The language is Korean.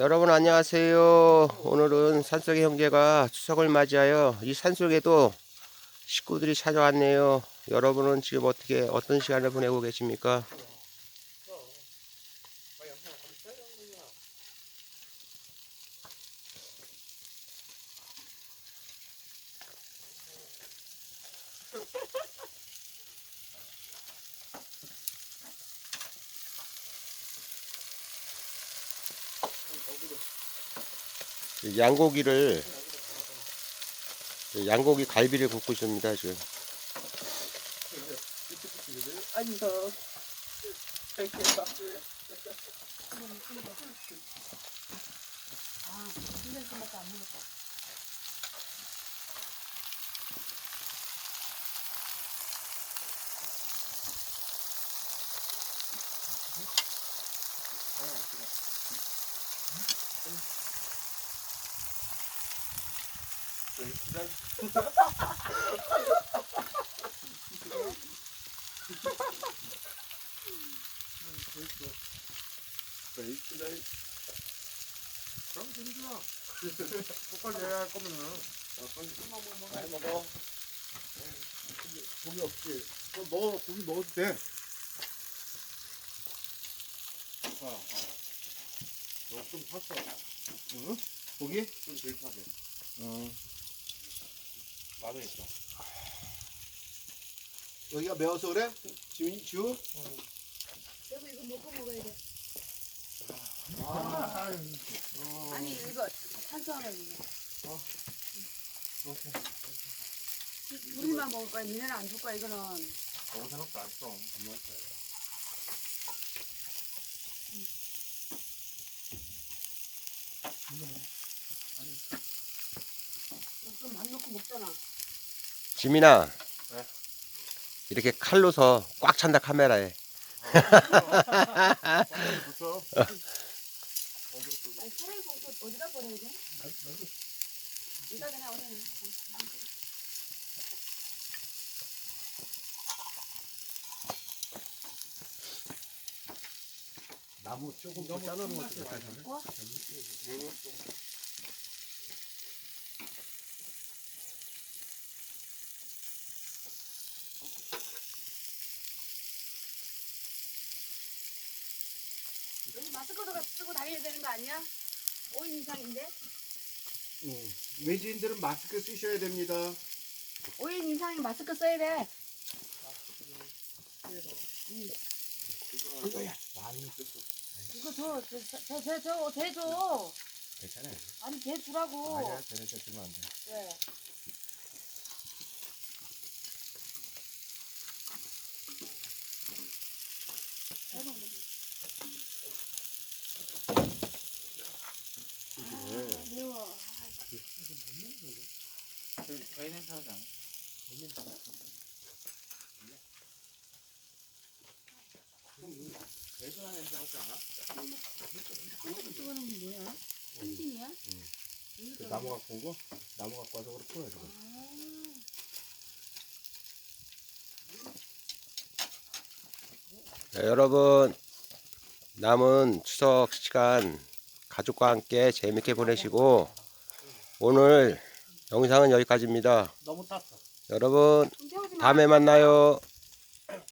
여러분 안녕하세요. 오늘은 산속의 형제가 추석을 맞이하여 이 산속에도 식구들이 찾아왔네요. 여러분은 지금 어떻게 어떤 시간을 보내고 계십니까? 양고기를 이 양고기 갈비를 굽고 있습니다 지금. 아 니요. 그럼 재밌어. 똑바로 해야 할 거면은. 많이 먹어. 고기 없지. 너 먹어, 고기 먹어도 돼. 자, 너좀 탔어. 응? 고기? 좀덜 타게. 응. 마늘 있어. 여기가 매워서 그래? 지훈이, 지우? 여보 이거 먹고 먹어야 돼. 아, 아니 이거 탄수화물 이거. 우리만 먹을 거야. 니네는 안 줄 거야. 이거는 너무 생각도 안 써. 안 먹을 거야. 좀 많이 넣고 먹잖아. 지민아. 네? 이렇게 칼로서 꽉 찬다 카메라에. 나무 조금 더 짜놓은 것도 괜찮네. 여기 마스크도 쓰고 다녀야 되는 거 아니야? 5인 이상인데? 응. 외지인들은 마스크 쓰셔야 됩니다. 5인 이상이 마스크 써야 돼. 이거야. 많이 썼어. 이거 줘, 저, 저, 저, 저, 쟤 줘. 괜찮아요. 아니 쟤 주라고. 아니야, 쟤네 쟤주면 안 돼. 왜? 저희 냄새 하지 않아? 배수한 냄새 하지 않아? 이거는 뭐야? 한진이야? 그 나무 갖고 온 거? 나무 갖고 와서 그렇게 풀어야 돼. 자, 여러분 남은 추석 시간 가족과 함께 재밌게 보내시고 오늘 영상은 여기까지입니다. 너무 탔어. 여러분. 다음에 만나요.